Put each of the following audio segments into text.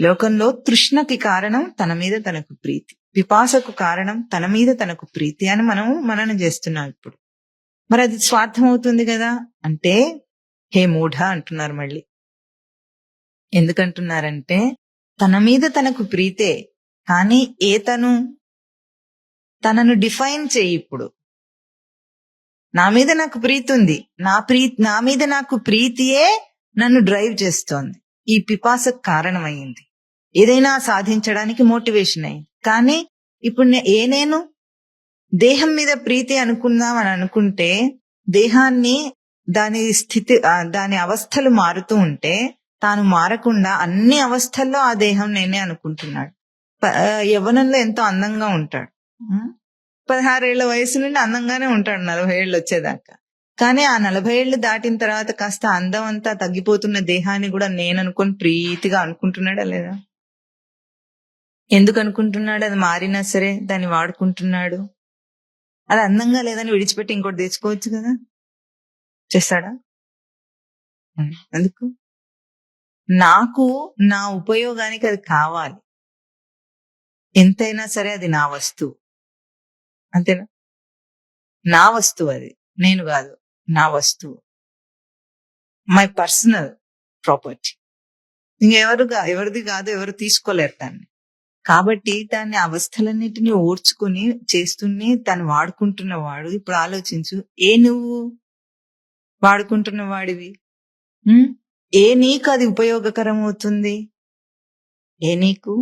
లోకంలో తృష్ణకి కారణం తన మీద తనకు ప్రీతి. పిపాసకు కారణం తన మీద తనకు ప్రీతి అని మనం మననం చేస్తున్నాం ఇప్పుడు. మరి అది స్వార్థం అవుతుంది కదా? అంటే హే మూఢ అంటున్నారు మళ్ళీ. ఎందుకంటున్నారంటే తన మీద తనకు ప్రీతే కానీ ఏ తను? తనను డిఫైన్ చేయి ఇప్పుడు. నా మీద నాకు ప్రీతి ఉంది. నా ప్రీ నా మీద నాకు ప్రీతియే నన్ను డ్రైవ్ చేస్తోంది. ఈ పిపాసకు కారణమైంది. ఏదైనా సాధించడానికి మోటివేషన్ అయ్యి. కానీ ఇప్పుడు ఏ నేను దేహం మీద ప్రీతి అనుకుందాం అని అనుకుంటే దేహాన్ని దాని స్థితి దాని అవస్థలు మారుతూ ఉంటే తాను మారకుండా అన్ని అవస్థల్లో ఆ దేహం నేనే అనుకుంటున్నాడు. ప- యవ్వనంలో ఎంతో అందంగా ఉంటాడు. పదహారేళ్ళ వయసు నుండి అందంగానే ఉంటాడు నలభై ఏళ్ళు వచ్చేదాకా. కానీ ఆ నలభై ఏళ్ళు దాటిన తర్వాత కాస్త అందం అంతా తగ్గిపోతున్న దేహాన్ని కూడా నేను అనుకొని ప్రీతిగా అనుకుంటున్నాడా లేదా? ఎందుకు అనుకుంటున్నాడు అది మారినా సరే దాన్ని వాడుకుంటున్నాడు. అది అందంగా లేదని విడిచిపెట్టి ఇంకోటి తెచ్చుకోవచ్చు కదా? చేస్తాడా? ఉం. ఎందుకు? నాకు నా ఉపయోగానికి అది కావాలి. ఎంతైనా సరే అది నా వస్తువు. అంతేనా? నా వస్తువు అది. నేను కాదు. నా వస్తువు. My personal property. ఇంకెవరు ఎవరిది కాదు ఎవరు తీసుకోలేరు దాన్ని. కాబట్టి దాన్ని అవస్థలన్నిటిని ఓర్చుకుని చేస్తూనే తను వాడుకుంటున్న వాడు. ఇప్పుడు ఆలోచించు ఏ నువ్వు వాడుకుంటున్న వాడివి? ఏ నీకు అది ఉపయోగకరం అవుతుంది ఏ నీకు?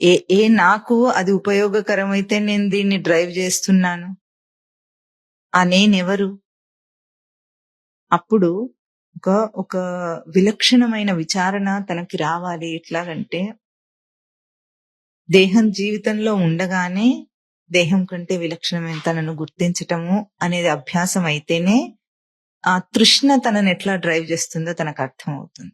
ఏ ఏ నాకు అది ఉపయోగకరమైతే నేను దీన్ని డ్రైవ్ చేస్తున్నాను? ఆ నేనెవరు? అప్పుడు ఒక ఒక విలక్షణమైన విచారణ తనకి రావాలి. ఎట్లాగంటే దేహం జీవితంలో ఉండగానే దేహం కంటే విలక్షణమైన తనను గుర్తించటము అనేది అభ్యాసం అయితేనే ఆ తృష్ణ తనని ఎట్లా డ్రైవ్ చేస్తుందో తనకు అర్థం అవుతుంది